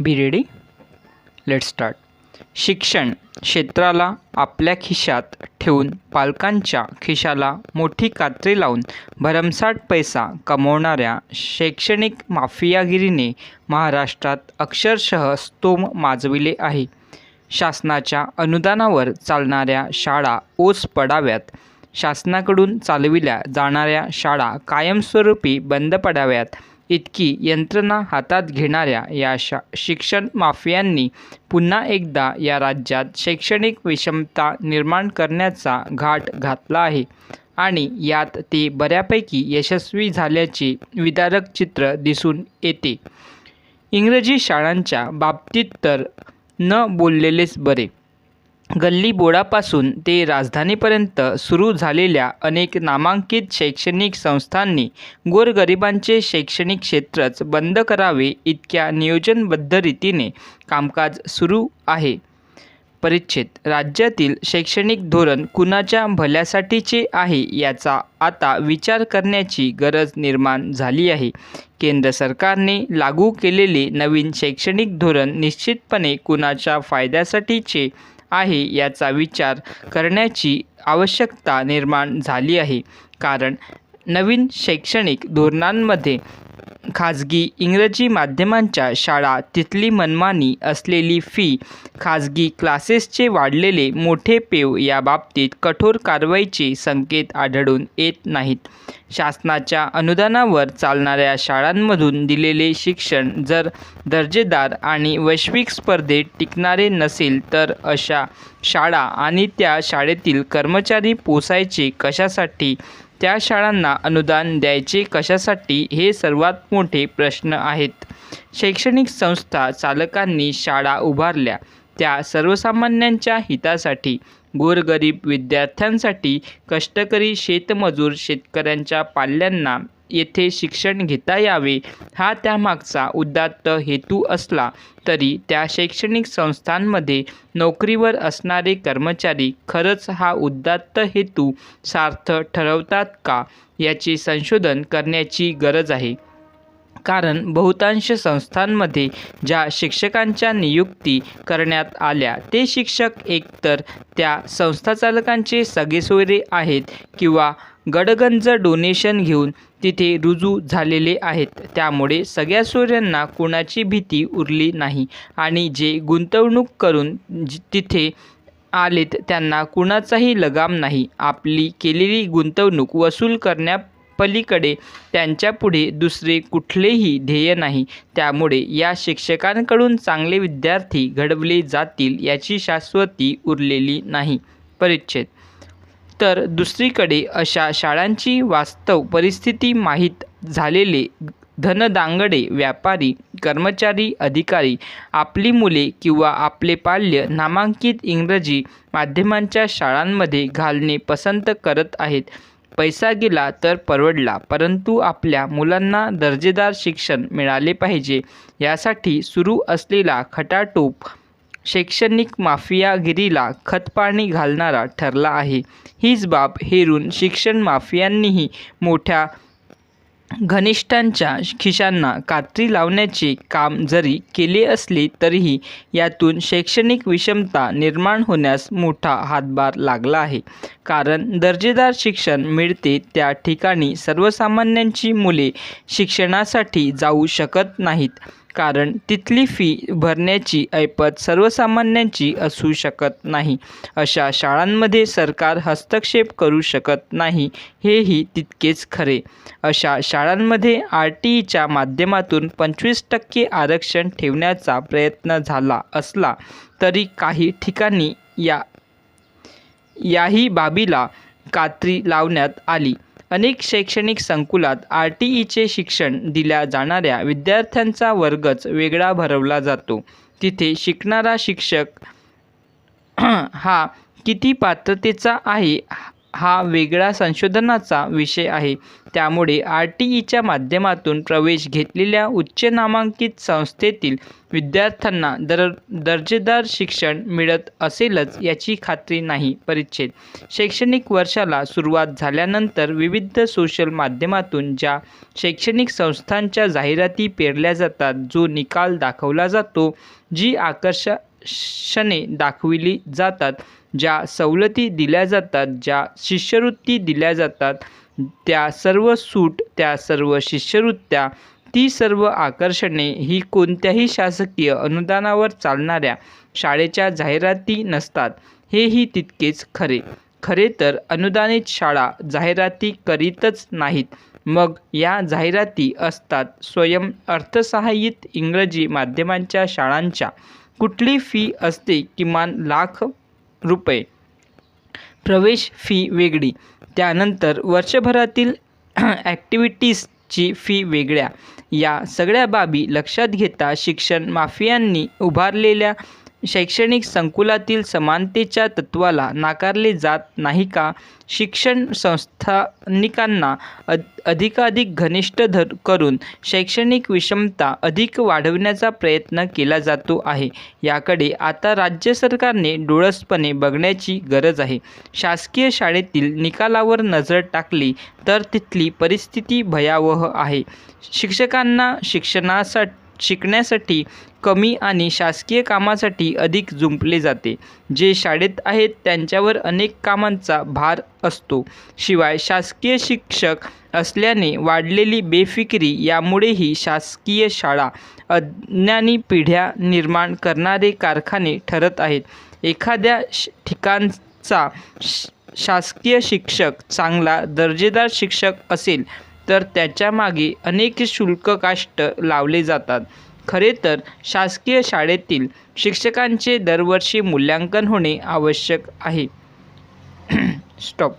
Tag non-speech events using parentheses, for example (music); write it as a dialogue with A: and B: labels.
A: Be ready let start शिक्षण क्षेत्राला आपल्या खिशात ठेवून पालकांच्या खिशाला मोठी कात्री लावून भरमसाठ पैसा कमवणाऱ्या शैक्षणिक माफियागिरीने महाराष्ट्रात अक्षरशः स्तोम माजविले आहे. शासनाच्या अनुदानावर चालणाऱ्या शाळा ओस पडाव्यात. शासनाकडून चालविल्या जाणाऱ्या शाळा कायमस्वरूपी बंद पडाव्यात. इतकी यंत्रणा हातात घेणाऱ्या या शा शिक्षण माफियांनी पुन्हा एकदा या राज्यात शैक्षणिक विषमता निर्माण करण्याचा घाट घातला आहे. आणि यात ते बऱ्यापैकी यशस्वी झाल्याचे विदारक चित्र दिसून येते. इंग्रजी शाळांच्या बाबतीत तर न बोललेलेच बरे. गल्लीबोळापासून ते राजधानीपर्यंत सुरू झालेल्या अनेक नामांकित शैक्षणिक संस्थांनी गोरगरिबांचे शैक्षणिक क्षेत्रच बंद करावे इतक्या नियोजनबद्ध रीतीने कामकाज सुरू आहे. परिच्छेद राज्यातील शैक्षणिक धोरण कुणाच्या भल्यासाठीचे आहे याचा आता विचार करण्याची गरज निर्माण झाली आहे. केंद्र सरकारने लागू केलेले नवीन शैक्षणिक धोरण निश्चितपणे कुणाच्या फायद्यासाठीचे आहे याचा विचार करण्याची आवश्यकता निर्माण झाली आहे. कारण नवीन शैक्षणिक धोरणांमध्ये खाजगी इंग्रजी माध्यमांच्या शाळा तिथली मनमानी असलेली फी खाजगी क्लासेसचे वाढलेले मोठे पेव या बाबतीत कठोर कारवाईचे संकेत आढळून येत नाहीत. शासनाच्या अनुदानावर चालणाऱ्या शाळांमधून दिलेले शिक्षण जर दर्जेदार आणि वैश्विक स्पर्धेत टिकणारे नसेल तर अशा शाळा आणि त्या शाळेतील कर्मचारी पोसायचे कशासाठी? त्या शाळांना अनुदान द्यायचे कशासाठी हे सर्वात मोठे प्रश्न आहेत. शैक्षणिक संस्था चालकांनी शाळा उभारल्या. त्या सर्वसामान्यांच्या हितासाठी गोरगरीब विद्यार्थ्यांसाठी कष्टकरी शेतमजूर शेतकऱ्यांच्या पाल्यांना येथे शिक्षण घेता यावे. हा त्यामागचा उदात्त हेतू असला तरी त्या शैक्षणिक संस्थांमध्ये नोकरीवर असणारे कर्मचारी खरंच हा उदात्त हेतू सार्थ ठरवतात का याचे संशोधन करण्याची गरज आहे. कारण बहुतांश संस्थांमध्ये ज्या शिक्षकांच्या नियुक्ती करण्यात आल्या ते शिक्षक एकतर त्या संस्थाचालकांचे सगेसोयरे आहेत किंवा गडगंज डोनेशन घेऊन तिथे रुजू झालेले आहेत. त्यामुळे सगळ्या सूर्यांना कुणाची भीती उरली नाही. आणि जे गुंतवणूक करून तिथे आलेत त्यांना कुणाचाही लगाम नाही. आपली केलेली गुंतवणूक वसूल करण्या पलीकडे त्यांच्यापुढे दुसरे कुठलेही ध्येय नाही. त्यामुळे या शिक्षकांकडून चांगले विद्यार्थी घडवले जातील याची शाश्वती उरलेली नाही. परिच्छेद तर दुसरीकडे अशा शाळांची वास्तव परिस्थिती माहीत झालेले धनदांगडे व्यापारी कर्मचारी अधिकारी आपली मुले किंवा आपले पाल्य नामांकित इंग्रजी माध्यमांच्या शाळांमध्ये घालणे पसंत करत आहेत. पैसा गेला तर परवडला परंतु आपल्या मुलांना दर्जेदार शिक्षण मिळाले पाहिजे. यासाठी सुरू असलेला खटाटोप शैक्षणिक माफियागिरीला खतपाणी घालणारा ठरला आहे. हीच बाब हेरून शिक्षण माफियांनीही मोठ्या घनिष्ठांच्या खिशांना कात्री लावण्याचे काम जरी केले असले तरीही यातून शैक्षणिक विषमता निर्माण होण्यास मोठा हातभार लागला आहे. कारण दर्जेदार शिक्षण मिळते त्या ठिकाणी सर्वसामान्यांची मुले शिक्षणासाठी जाऊ शकत नाहीत. कारण तिथली फी भरण्याची ऐपत सर्वसामान्यांची असू शकत नाही. अशा शाळांमध्ये सरकार हस्तक्षेप करू शकत नाही हेही तितकेच खरे. अशा शाळांमध्ये आर टी ईच्या माध्यमातून पंचवीस टक्के आरक्षण ठेवण्याचा प्रयत्न झाला असला तरी काही ठिकाणी या याही बाबीला कात्री लावण्यात आली. अनेक शैक्षणिक संकुलात आर टी ईचे शिक्षण दिल्या जाणाऱ्या विद्यार्थ्यांचा वर्गच वेगळा भरवला जातो. तिथे शिकणारा शिक्षक (clears throat) हा किती पात्रतेचा आहे हा वेगळा संशोधनाचा विषय आहे. त्यामुळे आर टी ईच्या माध्यमातून प्रवेश घेतलेल्या उच्च नामांकित संस्थेतील विद्यार्थ्यांना दर दर्जेदार शिक्षण मिळत असेलच याची खात्री नाही परिच्छेद. शैक्षणिक वर्षाला सुरुवात झाल्यानंतर विविध सोशल माध्यमातून ज्या शैक्षणिक संस्थांच्या जाहिराती पेरल्या जातात जो निकाल दाखवला जातो जी आकर्षणे दाखविली जातात ज्या सवलती दिल्या जातात ज्या शिष्यवृत्ती दिल्या जातात त्या सर्व सूट त्या सर्व शिष्यवृत्त्या ती सर्व आकर्षणे ही कोणत्याही शासकीय अनुदानावर चालणाऱ्या शाळेच्या जाहिराती नसतात. हेही तितकेच खरे. खरे तर अनुदानित शाळा जाहिराती करीतच नाहीत. मग या जाहिराती असतात स्वयं अर्थसहाय्यित इंग्रजी माध्यमांच्या शाळांच्या. कुठली फी असते? किमान लाख रुपये. प्रवेश फी वेगळी. त्यानंतर वर्षभरातील (clears throat) ॲक्टिव्हिटीजची फी वेगळ्या. या सगळ्या बाबी लक्षात घेता शिक्षण माफियांनी उभारलेल्या शैक्षणिक संकुलातील समानतेच्या तत्त्वाला नाकारले जात नाही का? शिक्षण संस्थानिकांना अध अधिकाधिक घनिष्ठ धर करून शैक्षणिक विषमता अधिक वाढवण्याचा प्रयत्न केला जातो आहे. याकडे आता राज्य सरकारने डोळसपणे बघण्याची गरज आहे. शासकीय शाळेतील निकालावर नजर टाकली तर तिथली परिस्थिती भयावह आहे. शिक्षकांना शिक्षणासाठी शिकण्यासाठी कमी आणि शासकीय कामासाठी अधिक जुंपले जाते. जे शाळेत आहेत त्यांच्यावर अनेक कामांचा भार असतो. शिवाय शासकीय शिक्षक असल्याने वाढलेली बेफिकिरी यामुळेही शासकीय शाळा अज्ञानी पिढ्या निर्माण करणारे कारखाने ठरत आहेत. एखाद्या श ठिकाणचा श शासकीय शिक्षक चांगला दर्जेदार शिक्षक असेल तर त्याच्यामागे अनेक शुल्क काष्ट लावले जातात. खरे तर शासकीय शाळेतील शिक्षकांचे दरवर्षी मूल्यांकन होणे आवश्यक आहे. (clears throat) स्टॉप